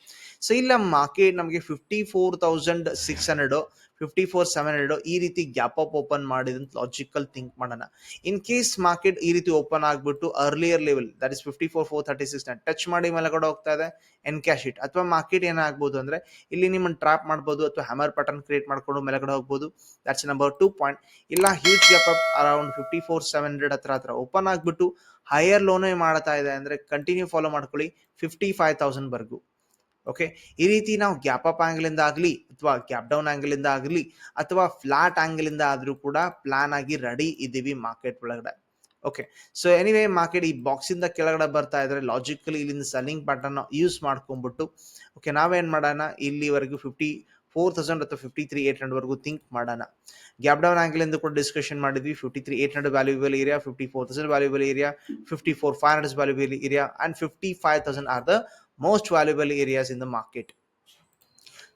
ಸೊ ಇಲ್ಲ ಮಾರ್ಕೆಟ್ ನಮಗೆ fifty four thousand six hundred fifty four seven hundred ಈ ರೀತಿ ಗ್ಯಾಪ್ ಅಪ್ ಓಪನ್ ಮಾಡಿದಂತ ಲಾಜಿಕಲ್ ಥಿಂಕ್ ಮಾಡೋಣ. ಇನ್ ಕೇಸ್ ಮಾರ್ಕೆಟ್ ಈ ರೀತಿ ಓಪನ್ ಆಗ್ಬಿಟ್ಟು earlier level that is fifty four four thirty six touch ಮಾಡಿ ಮೇಲೆಗಡೆ ಹೋಗ್ತಾ ಇದೆ ಎನ್ ಕ್ಯಾಶ್ ಇಟ್ ಅಥವಾ ಮಾರ್ಕೆಟ್ ಏನಾಗ್ಬೋದು ಅಂದ್ರೆ ಇಲ್ಲಿ ನಿಮ್ಮನ್ನು ಟ್ರಾಪ್ ಮಾಡ್ಬೋದು ಅಥವಾ ಹ್ಯಾಮರ್ ಪ್ಯಾಟರ್ನ್ ಕ್ರಿಯೇಟ್ ಮಾಡ್ಕೊಂಡು ಮೇಲೆಗಡೆ ಹೋಗ್ಬೋದು. ದಟ್ಸ್ ನಂಬರ್ ಟೂ ಪಾಯಿಂಟ್ ಇಲ್ಲ huge gap up around fifty four seven hundred ಹತ್ರ ಹತ್ರ ಓಪನ್ ಆಗ್ಬಿಟ್ಟು ಹೈಯರ್ ಲೋನೇ ಮಾಡ್ತಾ ಇದೆ ಅಂದ್ರೆ ಕಂಟಿನ್ಯೂ ಫಾಲೋ ಮಾಡ್ಕೊಳ್ಳಿ ಫಿಫ್ಟಿ ಫೈವ್ ತೌಸಂಡ್ ವರ್ಗು. ಓಕೆ ಈ ರೀತಿ ನಾವು ಗ್ಯಾಪ್ ಅಪ್ ಆಂಗಲ್ ಇಂದ ಆಗಲಿ ಅಥವಾ ಗ್ಯಾಪ್ ಡೌನ್ ಆಂಗಲ್ ಇಂದ ಆಗಲಿ ಅಥವಾ ಫ್ಲಾಟ್ ಆಂಗಲ್ ಇಂದ ಆದ್ರೂ ಕೂಡ ಪ್ಲಾನ್ ಆಗಿ ರೆಡಿ ಇದ್ದೀವಿ ಮಾರ್ಕೆಟ್ ಒಳಗಡೆ. ಓಕೆ ಸೊ ಎನಿವೇ ಮಾರ್ಕೆಟ್ ಈ ಬಾಕ್ಸ್ ಇಂದ ಕೆಳಗಡೆ ಬರ್ತಾ ಇದ್ರೆ ಲಾಜಿಕಲಿ ಇಲ್ಲಿಂದ ಸೆಲ್ಲಿಂಗ್ ಪ್ಯಾಟರ್ನ್ ಯೂಸ್ ಮಾಡ್ಕೊಂಡ್ಬಿಟ್ಟು ಓಕೆ ನಾವೇನು ಮಾಡೋಣ? ಇಲ್ಲಿವರೆಗೂ ಫಿಫ್ಟಿ ಫೋರ್ ತೌಸಂಡ್ ಅಥವಾ ಫಿಫ್ಟಿ ತ್ರೀ ಏಟ್ ಹಂಡ್ರೆಡ್ ವರೆಗೂ ಥಿಂಕ್ ಮಾಡೋಣ. ಗ್ಯಾಪ್ ಡೌನ್ ಆಂಗಲ್ ಎಂದು ಕೂಡ ಡಿಸ್ಕಷನ್ ಮಾಡಿದ್ವಿ. Fifty three eight hundred valuable area fifty four thousand valuable area fifty four five hundred valuable area and fifty five thousand are the most valuable areas in the market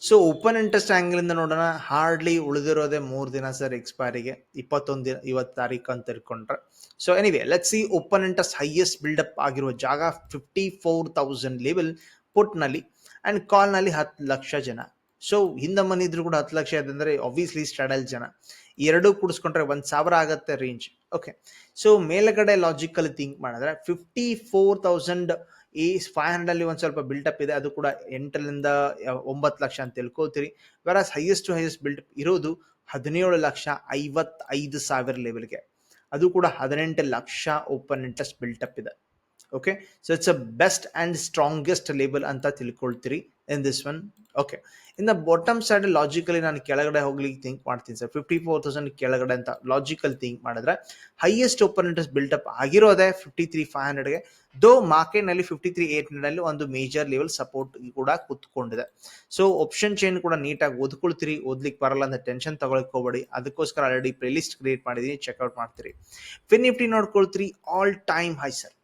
so open interest angle ಇಂದ ನೋಡೋಣ. Hardly ಉಳಿದಿರೋದೇ ಮೂರು ದಿನ sir ಎಕ್ಸ್ಪೈರಿಗೆ ಇಪ್ಪತ್ತೊಂದು ದಿನ, ಇವತ್ತು ತಾರೀಕು ಅಂತ ತಿಳ್ಕೊಂಡ್ರೆ. So anyway let see open interest highest buildup ಆಗಿರುವ ಜಾಗ ಫಿಫ್ಟಿ ಫೋರ್ ತೌಸಂಡ್ ಲೆವೆಲ್ ಪುಟ್ನಲ್ಲಿ ಆ್ಯಂಡ್ ಕಾಲ್ನಲ್ಲಿ ಹತ್ತು ಲಕ್ಷ ಜನ. ಸೊ ಹಿಂದೆ ಮನೆ ಇದ್ರು ಕೂಡ ಹತ್ತು ಲಕ್ಷ ಇದೆ ಅಂದ್ರೆ ಆಬ್ವಿಯಸ್ಲಿ ಸ್ಟಡಲ್ ಜನ. ಎರಡೂ ಕೂಡಿಸ್ಕೊಂಡ್ರೆ ಒಂದು ಸಾವಿರ ಆಗತ್ತೆ ರೇಂಜ್ ಓಕೆ ಸೊ ಮೇಲ್ಗಡೆ ಲಾಜಿಕಲ್ ಥಿಂಕ್ ಮಾಡಿದ್ರೆ ಫಿಫ್ಟಿ ಫೋರ್ ತೌಸಂಡ್ ಈ ಫೈವ್ ಹಂಡ್ರೆಡ್ ಅಲ್ಲಿ ಒಂದ್ ಸ್ವಲ್ಪ ಬಿಲ್ಟಪ್ ಇದೆ, ಅದು ಕೂಡ ಎಂಟರಿಂದ ಒಂಬತ್ತು ಲಕ್ಷ ಅಂತ ತಿಳ್ಕೊತೀರಿ ವೆರಾಸ್ ಹೈಯೆಸ್ಟ್ ಹೈಯೆಸ್ಟ್ ಬಿಲ್ಟಪ್ ಇರೋದು ಹದಿನೇಳು ಲಕ್ಷ ಐವತ್ತೈದು ಸಾವಿರ ಲೆವೆಲ್ಗೆ ಅದು ಕೂಡ ಹದಿನೆಂಟು ಲಕ್ಷ ಓಪನ್ ಇಂಟ್ರೆಸ್ಟ್ ಬಿಲ್ಟಪ್ ಇದೆ. Okay so it's a best and strongest label ಅಂತ ತಿಳ್ಕೊಳ್ತೀರಿ. In this one okay in the bottom side logically ನಾನು ಕೆಳಗಡೆ ಹೋಗ್ಲಿಕ್ಕೆ ಥಿಂಕ್ ಮಾಡ್ತೀನಿ ಸರ್ ಫಿಫ್ಟಿ ಫೋರ್ ತೌಸಂಡ್ ಕೆಳಗಡೆ ಅಂತ ಲಾಜಿಕಲ್ ಥಿಂಕ್ ಮಾಡಿದ್ರೆ ಹೈಯೆಸ್ಟ್ ಓಪನ್ ಇಂಟ್ರೆಸ್ಟ್ ಬಿಲ್ಟಪ್ ಆಗಿರೋದೇ ಫಿಫ್ಟಿ ತ್ರೀ ಫೈವ್ ಹಂಡ್ರೆಡ್ಗೆ ದೋ ಮಾರ್ಕೆಟ್ನಲ್ಲಿ ಫಿಫ್ಟಿ ತ್ರೀ ಏಟ್ ಹಂಡ್ರೆಡ್ ಒಂದು ಮೇಜರ್ ಲೆವೆಲ್ ಸಪೋರ್ಟ್ ಕೂಡ ಕುತ್ಕೊಂಡಿದೆ. ಸೊ ಆಪ್ಷನ್ ಚೈನ್ ಕೂಡ ನೀಟಾಗಿ ಓದ್ಕೊಳ್ತೀರಿ, ಓದ್ಲಿಕ್ಕೆ ಬರಲ್ಲ ಅಂತ ಟೆನ್ಷನ್ ತಗೊಳಕ್ ಹೋಗಬೇಡಿ. ಅದಕ್ಕೋಸ್ಕರ ಆಲ್ರೆಡಿ ಪ್ಲೇಲಿಸ್ಟ್ ಕ್ರಿಯೇಟ್ ಮಾಡಿದೀನಿ ಚೆಕ್ಔಟ್ ಮಾಡ್ತೀರಿ. Fin Nifty ನೋಡ್ಕೊಳ್ತೀರಿ all time high sir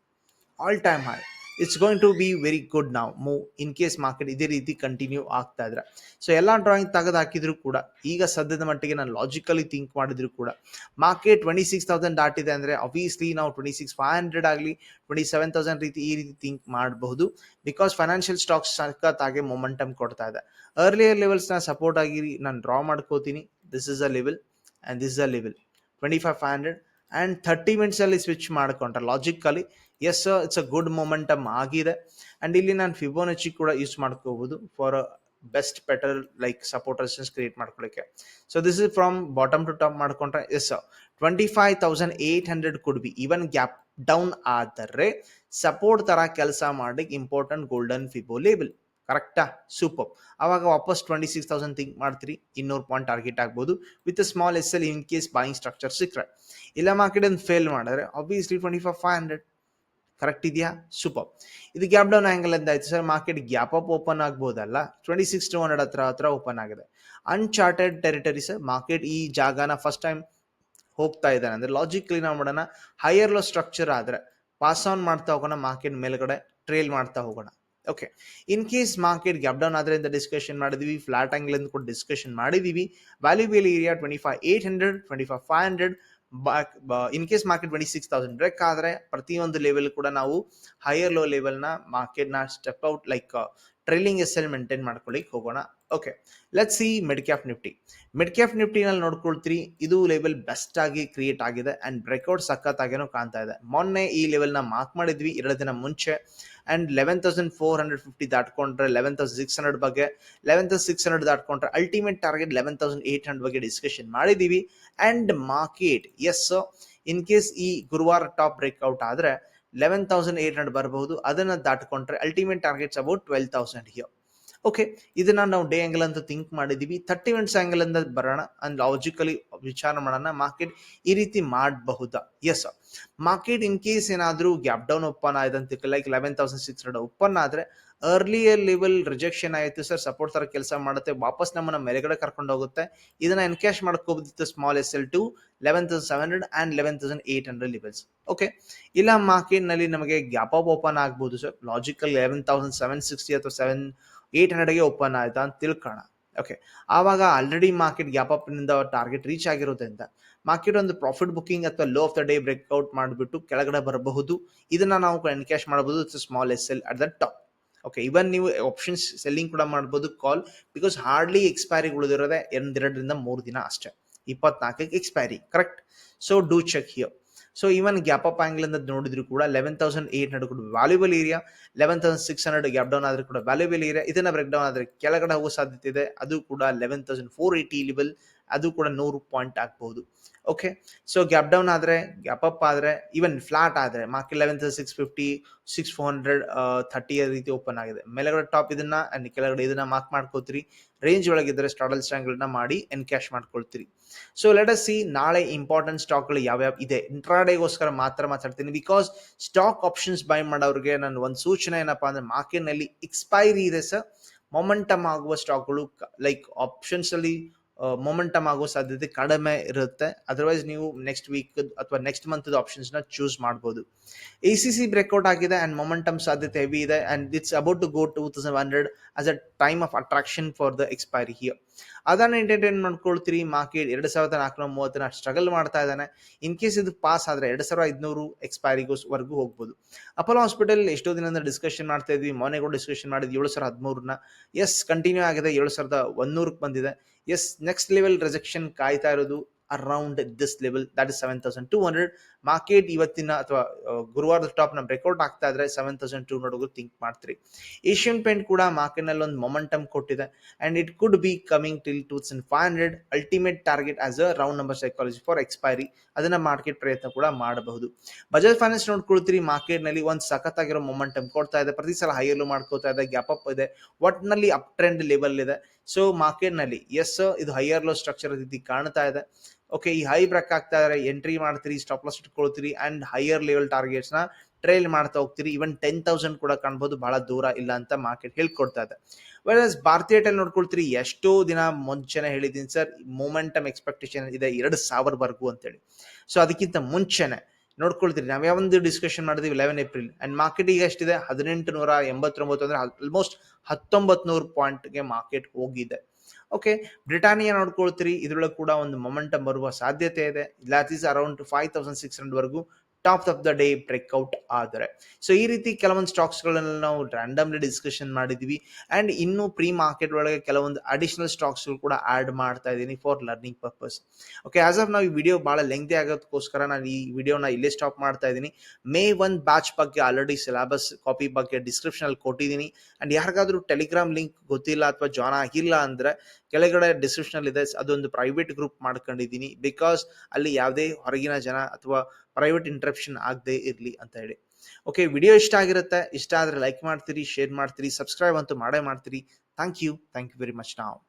all time high it's going to be very good ನಾವು ಮೂವ್ ಇನ್ ಕೇಸ್ ಮಾರ್ಕೆಟ್ ಇದೇ ರೀತಿ ಕಂಟಿನ್ಯೂ ಆಗ್ತಾ ಇದ್ರೆ. ಸೊ ಎಲ್ಲ ಡ್ರಾಯಿಂಗ್ ತೆಗೆದು ಹಾಕಿದ್ರು ಕೂಡ, ಈಗ ಸದ್ಯದ ಮಟ್ಟಿಗೆ ನಾನು ಲಾಜಿಕಲಿ ಥಿಂಕ್ ಮಾಡಿದ್ರು ಕೂಡ ಮಾರ್ಕೆಟ್ ಟ್ವೆಂಟಿ ಸಿಕ್ಸ್ ತೌಸಂಡ್ ದಾಟಿದೆ ಅಂದ್ರೆ ಅಬ್ವಿಯಸ್ಲಿ ನಾವು ಟ್ವೆಂಟಿ ಸಿಕ್ಸ್ ಫೈವ್ ಹಂಡ್ರೆಡ್ ಆಗಲಿ ಟ್ವೆಂಟಿ ಸೆವೆನ್ ತೌಸಂಡ್ ರೀತಿ ಈ ರೀತಿ ಥಿಂಕ್ ಮಾಡಬಹುದು. ಬಿಕಾಸ್ ಫೈನಾನ್ಷಿಯಲ್ ಸ್ಟಾಕ್ಸ್ ಸಖತ್ತಾಗಿ ಮೊಮೆಂಟಮ್ ಕೊಡ್ತಾ ಇದೆ. ಅರ್ಲಿಯರ್ ಲೆವೆಲ್ಸ್ನ ಸಪೋರ್ಟ್ ಆಗಿ ನಾನು ಡ್ರಾ ಮಾಡ್ಕೋತೀನಿ. This is a level and this is a level twenty five five hundred and thirty ಮಿನಿಟ್ಸಲ್ಲಿ switch ಮಾಡ್ಕೊಂಡ್ರೆ logically yes it's a good momentum ಆಗಿದೆ. ಅಂಡ್ ಇಲ್ಲಿ ನಾನು ಫಿಬೋನಚಿ ಕೂಡ ಯೂಸ್ ಮಾಡ್ಕೋಬಹುದು for best better like support resistance create ಮಾಡ್ಕೊಳ್ಳಿಕ್ಕೆ. So this is from bottom to top ಮಾಡ್ಕೊಂಡ್ರೆ yes twenty five thousand eight hundred could be even gap down ಆದರೆ support ತರ ಕೆಲಸ ಮಾಡ್ಲಿಕ್ಕೆ ಇಂಪಾರ್ಟೆಂಟ್ ಗೋಲ್ಡನ್ ಫಿಬೋ ಲೇಬಲ್ ಕರೆಕ್ಟಾ super ಅವಾಗ ವಾಪಸ್ twenty six thousand think ಮಾಡ್ತೀರಿ, ಇನ್ನೂರು ಪಾಯಿಂಟ್ ಟಾರ್ಗೆಟ್ ಆಗ್ಬೋದು with small S L in case buying structure ಸಿಕ್ಕರೆ. ಇಲ್ಲ ಮಾರ್ಕೆಟ್ ಫೇಲ್ ಮಾಡಿದ್ರೆ obviously twenty five five hundred correct ಇದೆಯಾ? ಸೂಪರ್ ಇದು ಗ್ಯಾಪ್ ಡೌನ್ ಆಂಗಲ್ ಅಂತ ಆಯ್ತು sir market gap up open ಆಗ್ಬೋದಲ್ಲ? ಟ್ವೆಂಟಿ ಸಿಕ್ಸ್ ಟು ಹಂಡ್ರೆಡ್ ಹತ್ರ ಹತ್ರ ಓಪನ್ ಆಗಿದೆ. ಅನ್ಚಾರ್ಟೆಡ್ ಟೆರಿಟರಿ ಸರ್ ಮಾರ್ಕೆಟ್ ಈ ಜಾಗನ ಫಸ್ಟ್ ಟೈಮ್ ಹೋಗ್ತಾ ಇದ್ದಾನೆ. ಅಂದ್ರೆ ಲಾಜಿಕಲಿ ನಾವು ಮಾಡೋಣ ಹೈಯರ್ ಲೋ ಸ್ಟ್ರಕ್ಚರ್ ಆದ್ರೆ ಪಾಸ್ ಆನ್ ಮಾಡ್ತಾ ಹೋಗೋಣ ಮಾರ್ಕೆಟ್ ಮೇಲ್ಗಡೆ ಟ್ರೇಲ್ ಮಾಡ್ತಾ ಹೋಗೋಣ. Okay in case market gap down ಆದ್ರೆ ಅಂತ ಡಿಸ್ಕಷನ್ ಮಾಡಿದೀವಿ? ಫ್ಲಾಟ್ ಅಂತ ಕೂಡ ಡಿಸ್ಕಷನ್ ಮಾಡಿದೀವಿ. Valuable area twenty five eight hundred twenty five five hundred in case market twenty six thousand break ಆದ್ರೆ ಪ್ರತಿಯೊಂದು ಲೆವೆಲ್ ಕೂಡ ನಾವು ಹೈಯರ್ ಲೋ ಲೆವೆಲ್ನ ಮಾರ್ಕೆಟ್ನ step out like trailing S L maintain ಮಾಡ್ಕೊಳ್ಳಿಕ್ಕೆ ಹೋಗೋಣ. Okay let see mid cap Nifty mid cap ನಿಫ್ಟಿನಲ್ಲಿ ನೋಡ್ಕೊಳ್ತೀರಿ, ಇದು level best ಆಗಿ ಕ್ರಿಯೇಟ್ ಆಗಿದೆ ಅಂಡ್ ಬ್ರೇಕ್ಔಟ್ ಸಖತ್ತಾಗೇನೋ ಕಾಣ್ತಾ ಇದೆ. ಮೊನ್ನೆ ಈ ಲೆವೆಲ್ನ ಮಾರ್ಕ್ ಮಾಡಿದ್ವಿ, ಎರಡು ದಿನ ಮುಂಚೆ and eleven thousand four hundred fifty ದಾಟ್ಕೊಂಡ್ರೆ eleven thousand six hundred ಬಗ್ಗೆ eleven thousand six hundred ದಾಟ್ಕೊಂಡ್ರೆ ultimate target eleven thousand eight hundred ಬಗ್ಗೆ ಡಿಸ್ಕಷನ್ ಮಾಡಿದೀವಿ. And market yes in case ಈ ಗುರುವಾರ ಟಾಪ್ ಬ್ರೇಕ್ಔಟ್ ಆದ್ರೆ ಲೆವೆನ್ ತೌಸಂಡ್ ಏಟ್ ಹಂಡ್ರೆಡ್ ಬರಬಹುದು. ಅದನ್ನು ದಾಟ್ಕೊಂಡ್ರೆ ultimate targets about twelve thousand here okay ಇದನ್ನ ನಾವು ಡೇ ಆ್ಯಂಗಲ್ ಅಂತ ಥಿಂಕ್ ಮಾಡಿದೀವಿ. ತರ್ಟಿ ಮಿನಿಟ್ಸ್ ಆ್ಯಂಗಲ್ ಅಂತ ಬರೋಣ ಅಂಡ್ ಲಾಜಿಕಲಿ ವಿಚಾರ ಮಾಡೋಣ ಮಾರ್ಕೆಟ್ ಈ ರೀತಿ ಮಾಡಬಹುದಾ? ಎಸ್ ಮಾರ್ಕೆಟ್ ಇನ್ ಕೇಸ್ ಏನಾದರೂ ಗ್ಯಾಪ್ ಡೌನ್ ಓಪನ್ ಆಯ್ತು like eleven thousand six hundred open ಆದ್ರೆ ಅರ್ಲಿಯರ್ ಲೆವೆಲ್ ರಿಜೆಕ್ಷನ್ ಆಯಿತು ಸರ್ ಸಪೋರ್ಟ್ ತರ ಕೆಲಸ ಮಾಡುತ್ತೆ. ವಾಪಸ್ ನಮ್ಮನ್ನು ಮೇಲೆಗಡೆ ಕರ್ಕೊಂಡು ಹೋಗುತ್ತೆ. ಇದನ್ನ encash ಮಾಡ್ಕೋಬೋದಿತ್ತು small S L to eleven thousand seven hundred and eleven thousand eight hundred levels okay ಇಲ್ಲ ಮಾರ್ಕೆಟ್ನಲ್ಲಿ ನಮಗೆ ಗ್ಯಾಪ್ ಅಪ್ ಓಪನ್ ಆಗ್ಬೋದು sir logical eleven thousand seven sixty ಅಥವಾ ಸೆವೆನ್ ಏಟ್ ಹಂಡ್ರೆಡ್ಗೆ ಓಪನ್ ಆಯ್ತಾ ಅಂತ ತಿಳ್ಕೋಣ ಓಕೆ ಆವಾಗ ಆಲ್ರೆಡಿ ಮಾರ್ಕೆಟ್ ಗ್ಯಾಪ್ ಅಪ್ನಿಂದ ಟಾರ್ಗೆಟ್ ರೀಚ್ ಆಗಿರೋದ್ರಿಂದ ಮಾರ್ಕೆಟ್ ಒಂದು ಪ್ರಾಫಿಟ್ ಬುಕಿಂಗ್ ಅಥವಾ low of the day breakout ಮಾಡಿಬಿಟ್ಟು ಕೆಳಗಡೆ ಬರಬಹುದು. ಇದನ್ನ ನಾವು ಎನ್ಕ್ಯಾಶ್ ಮಾಡಬಹುದು. Small S L at the top okay even ನೀವು ಆಪ್ಷನ್ಸ್ ಸೆಲ್ಲಿಂಗ್ ಕೂಡ ಮಾಡ್ಬೋದು ಕಾಲ್ ಬಿಕಾಸ್ ಹಾರ್ಡ್ಲಿ ಎಕ್ಸ್ಪೈರಿ ಉಳಿದಿರೋದೆ ಎರಡರಿಂದ ಮೂರು ದಿನ ಅಷ್ಟೇ. ಇಪ್ಪತ್ನಾಲ್ಕಕ್ಕೆ expiry correct so do check here so even gap up angle ಅಂತ ನೋಡಿದ್ರು ಕೂಡ ಲೆವೆನ್ ತೌಸಂಡ್ ಏಟ್ ಹಂಡ್ರೆಡ್ ಕೂಡ valuable area eleven thousand six hundred gap down ಆದ್ರೆ ಕೂಡ ವ್ಯಾಲ್ಯೂಬಲ್ ಏರಿಯಾ ಇದನ್ನ ಬ್ರೇಕ್ ಡೌನ್ ಆದ್ರೆ ಕೆಳಗಡೆ ಹೋಗೋ ಸಾಧ್ಯತೆ ಇದೆ. ಅದು ಕೂಡ eleven thousand four eighty level ಅದು ಕೂಡ ನೂರು ಪಾಯಿಂಟ್ ಆಗ್ಬಹುದು ಓಕೆ ಸೊ ಗ್ಯಾಪ್ ಡೌನ್ ಆದ್ರೆ ಗ್ಯಾಪ್ ಅಪ್ ಆದ್ರೆ ಈವನ್ ಫ್ಲಾಟ್ ಆದ್ರೆ market eleven six fifty six four hundred thirty ರೀತಿ ಓಪನ್ ಆಗಿದೆ. ಮೇಲೆಗಡೆ ಟಾಪ್ ಇದನ್ನ ಅಂಡ್ ಕೆಳಗಡೆ ಇದನ್ನ ಮಾರ್ಕ್ ಮಾಡ್ಕೋತೀರಿ. ರೇಂಜ್ ಒಳಗಿದ್ರೆ ಸ್ಟಾಡಲ್ ಸ್ಟ್ಯಾಂಗ್ಗಳನ್ನ ಮಾಡಿ ಎನ್ ಕ್ಯಾಶ್ ಮಾಡ್ಕೊಳ್ತೀರಿ. ಸೊ ಲೆಟ್ ಅಸ್ ಸಿ ನಾಳೆ ಇಂಪಾರ್ಟೆಂಟ್ ಸ್ಟಾಕ್ಗಳು ಯಾವ್ಯಾವ ಇದೆ. ಇಂಟ್ರಾಡೇಗೋಸ್ಕರ ಮಾತ್ರ ಮಾತಾಡ್ತೀನಿ. ಬಿಕಾಸ್ ಸ್ಟಾಕ್ ಆಪ್ಷನ್ಸ್ ಬೈ ಮಾಡೋರಿಗೆ ನನ್ನ ಒಂದು ಸೂಚನೆ ಏನಪ್ಪಾ ಅಂದ್ರೆ ಮಾರ್ಕೆಟ್ನಲ್ಲಿ ಎಕ್ಸ್ಪೈರಿ ಇದೆ ಸರ್ ಮೊಮೆಂಟಮ್ ಆಗುವ ಸ್ಟಾಕ್ಗಳು ಲೈಕ್ ಆಪ್ಷನ್ಸ್ ಅಲ್ಲಿ ಮೊಮೆಂಟಮ್ ಆಗೋ ಸಾಧ್ಯತೆ ಕಡಿಮೆ ಇರುತ್ತೆ. ಅದರ್ವೈಸ್ ನೀವು ನೆಕ್ಸ್ಟ್ ವೀಕ್ ಅಥವಾ ನೆಕ್ಸ್ಟ್ ಮಂತ್ ಆಪ್ಷನ್ಸ್ನ ಚೂಸ್ ಮಾಡಬಹುದು ಎ ಸಿ ಸಿ ಬ್ರೇಕ್ಔಟ್ ಆಗಿದೆ ಅಂಡ್ ಮೊಮೆಂಟಮ್ ಸಾಧ್ಯತೆ ಹೆವಿ ಇದೆ and it's about to go two thousand hundred as a time of attraction for the expiry here ಅದನ್ನ ಎಂಟರ್ಟೈನ್ ಮಾಡ್ಕೊಳ್ತೀರಿ. Market ಎರಡು ಸಾವಿರದ ನಾಲ್ಕುನೂರ ಮೂವತ್ತನ ಸ್ಟ್ರಗಲ್ ಮಾಡ್ತಾ ಇದ್ದಾನೆ. ಇನ್ ಕೇಸ್ ಇದು ಪಾಸ್ ಆದರೆ ಎರಡು ಸಾವಿರದ ಐದುನೂರು ಎಕ್ಸ್ಪೈರಿಗೋಸ್ವರೆಗೂ ಹೋಗ್ಬೋದು. ಅಪೋಲೋ ಹಾಸ್ಪಿಟಲ್ ಎಷ್ಟೋ ದಿನದಿಂದ ಡಿಸ್ಕಷನ್ ಮಾಡ್ತಾ ಇದ್ವಿ. ಮೊನ್ನೆ ಕೂಡ ಡಿಸ್ಕಷನ್ ಮಾಡಿದ್ವಿ ಏಳು ಸಾವಿರದ ಹದಿಮೂರನ್ನ. ಎಸ್ ಕಂಟಿನ್ಯೂ ಆಗಿದೆ. ಏಳು ಸಾವಿರದ ಒಂದೂರಕ್ಕೆ ಬಂದಿದೆ. ಎಸ್ ನೆಕ್ಸ್ಟ್ ಲೆವೆಲ್ ರಿಜೆಕ್ಷನ್ ಕಾಯ್ತಾ ಇರೋದು. Around this level that is seven thousand two hundred market ಇವತ್ತಿನ ಅಥವಾ ಗುರುವಾರದ ಟಾಪ್ನ ಬ್ರೇಕ್ಔಟ್ ಆಗ್ತಾ ಇದ್ರೆ seven thousand two hundred think ಮಾಡ್ತೀರಿ. ಏಷ್ಯನ್ ಪೇಂಟ್ ಕೂಡ ಮಾರ್ಕೆಟ್ನಲ್ಲಿ ಒಂದು ಮೊಮೆಂಟಮ್ ಕೊಟ್ಟಿದೆ. And it could be coming till two thousand five hundred ultimate target as a round number psychology for expiry ಅದನ್ನ ಮಾರ್ಕೆಟ್ ಪ್ರಯತ್ನ ಕೂಡ ಮಾಡಬಹುದು. ಬಜಾಜ್ ಫೈನಾನ್ಸ್ ನೋಡ್ಕೊಳ್ತೀರಿ ಮಾರ್ಕೆಟ್ನಲ್ಲಿ ಒಂದು ಸಖತ್ತಾಗಿರೋ ಮೊಮೆಂಟಮ್ ಕೊಡ್ತಾ ಇದೆ. ಪ್ರತಿ ಸಲ ಹೈಯಲ್ಲೂ ಮಾಡ್ಕೋತಾ ಇದೆ ಗ್ಯಾಪ್ ಅಪ್ ಇದೆ. ಒಟ್ನಲ್ಲಿ ಅಪ್ ಟ್ರೆಂಡ್ ಲೆವೆಲ್ ಇದೆ. ಸೊ ಮಾರ್ಕೆಟ್ನಲ್ಲಿ ಎಸ್ ಇದು ಹೈಯರ್ ಲೋ ಸ್ಟ್ರಕ್ಚರ್ ರೀತಿ ಕಾಣ್ತಾ ಇದೆ. ಓಕೆ ಈ ಹೈ ಬ್ರೇಕ್ ಆಗ್ತಾ ಇದ್ರೆ ಎಂಟ್ರಿ ಮಾಡ್ತೀರಿ ಸ್ಟಾಪ್ ಲಾಸ್ ಇಟ್ಕೊಳ್ತೀರಿ ಅಂಡ್ ಹೈಯರ್ ಲೆವೆಲ್ ಟಾರ್ಗೆಟ್ಸ್ನ ಟ್ರೈಲ್ ಮಾಡ್ತಾ ಹೋಗ್ತೀರಿ. ಇವನ್ ಟೆನ್ ತೌಸಂಡ್ ಕೂಡ ಕಾಣ್ಬೋದು, ಬಹಳ ದೂರ ಇಲ್ಲ ಅಂತ ಮಾರ್ಕೆಟ್ ಹೇಳ್ಕೊಡ್ತಾ ಇದೆ. ವೆರಸ್ ಭಾರತೀಯ ಟೈಲ್ ನೋಡ್ಕೊಳ್ತೀರಿ, ಎಷ್ಟೋ ದಿನ ಮುಂಚೆನೆ ಹೇಳಿದ್ದೀನಿ ಸರ್ ಮೊಮೆಂಟಮ್ ಎಕ್ಸ್ಪೆಕ್ಟೇಷನ್ ಇದೆ, ಎರಡು ಸಾವಿರವರೆಗೂ ಅಂತೇಳಿ. ಸೊ ಅದಕ್ಕಿಂತ ಮುಂಚೆನೆ ನೋಡ್ಕೊಳ್ತೀರಿ. ನಾವು ಯಾವೊಂದು ಡಿಸ್ಕಷನ್ ಮಾಡಿದ್ವಿ ಲೆವೆನ್ ಏಪ್ರಿಲ್ ಅಂಡ್ ಮಾರ್ಕೆಟ್ ಈಗ ಎಷ್ಟಿದೆ? ಹದಿನೆಂಟು ನೂರ ಎಂಬತ್ತೊಂಬತ್ತು ಅಂದ್ರೆ ಆಲ್ಮೋಸ್ಟ್ ಹತ್ತೊಂಬತ್ ನೂರು ಪಾಯಿಂಟ್ಗೆ ಮಾರ್ಕೆಟ್ ಹೋಗಿದೆ. ಓಕೆ ಬ್ರಿಟಾನಿಯಾ ನೋಡ್ಕೊಳ್ತೀರಿ. ಇದ್ರೊಳಗೆ ಕೂಡ ಒಂದು ಮೊಮೆಂಟಮ್ ಬರುವ ಸಾಧ್ಯತೆ ಇದೆ. Lot is around five thousand six hundred ವರೆಗೂ top of the day breakout ಆದರೆ. ಸೊ, ಈ ರೀತಿ ಕೆಲವೊಂದು ಸ್ಟಾಕ್ಸ್ಗಳನ್ನ ನಾವು ರ್ಯಾಂಡಮ್ಲಿ ಡಿಸ್ಕಷನ್ ಮಾಡಿದ್ವಿ ಅಂಡ್ ಇನ್ನು ಪ್ರೀ ಮಾರ್ಕೆಟ್ ಒಳಗೆ ಕೆಲವೊಂದು ಅಡಿಷನಲ್ ಸ್ಟಾಕ್ಸ್ ಕೂಡ ಆಡ್ ಮಾಡ್ತಾ ಇದ್ದೀನಿ for learning purpose okay as of ನಾವು ಈ ವಿಡಿಯೋ ಬಹಳ ಲೆಂಗ್ತಿ ಆಗೋದಕ್ಕೋಸ್ಕರ ನಾನು ಈ ವಿಡಿಯೋನ ಇಲ್ಲೇ ಸ್ಟಾಪ್ ಮಾಡ್ತಾ ಇದ್ದೀನಿ. ಮೇ ಒನ್ ಬ್ಯಾಚ್ ಬಗ್ಗೆ ಆಲ್ರೆಡಿ ಸಿಲೆಬಸ್ ಕಾಪಿ ಬಗ್ಗೆ ಡಿಸ್ಕ್ರಿಪ್ಷನ್ ಅಲ್ಲಿ ಕೊಟ್ಟಿದ್ದೀನಿ. ಅಂಡ್ ಯಾರಿಗಾದ್ರೂ ಟೆಲಿಗ್ರಾಮ್ ಲಿಂಕ್ ಗೊತ್ತಿಲ್ಲ ಅಥವಾ ಜಾಯ್ನ್ ಆಗಿಲ್ಲ ಅಂದ್ರೆ ಕೆಳಗಡೆ ಡಿಸ್ಕ್ರಿಪ್ಷನ್ ಇದೆ. ಅದೊಂದು ಪ್ರೈವೇಟ್ ಗ್ರೂಪ್ ಮಾಡ್ಕೊಂಡಿದ್ದೀನಿ. ಬಿಕಾಸ್ ಅಲ್ಲಿ ಯಾವುದೇ ಹೊರಗಿನ ಜನ ಅಥವಾ ಪ್ರೈವೇಟ್ ಇಂಟ್ರಪ್ಷನ್ ಆಗದೆ ಇರಲಿ ಅಂತ ಹೇಳಿ. ಓಕೆ ವಿಡಿಯೋ ಇಷ್ಟ ಆಗಿರುತ್ತೆ. ಇಷ್ಟ ಆದರೆ ಲೈಕ್ ಮಾಡ್ತೀರಿ ಶೇರ್ ಮಾಡ್ತೀರಿ ಸಬ್ಸ್ಕ್ರೈಬ್ ಅಂತೂ ಮಾಡೇ ಮಾಡ್ತೀರಿ. Thank you thank you very much ನಾವು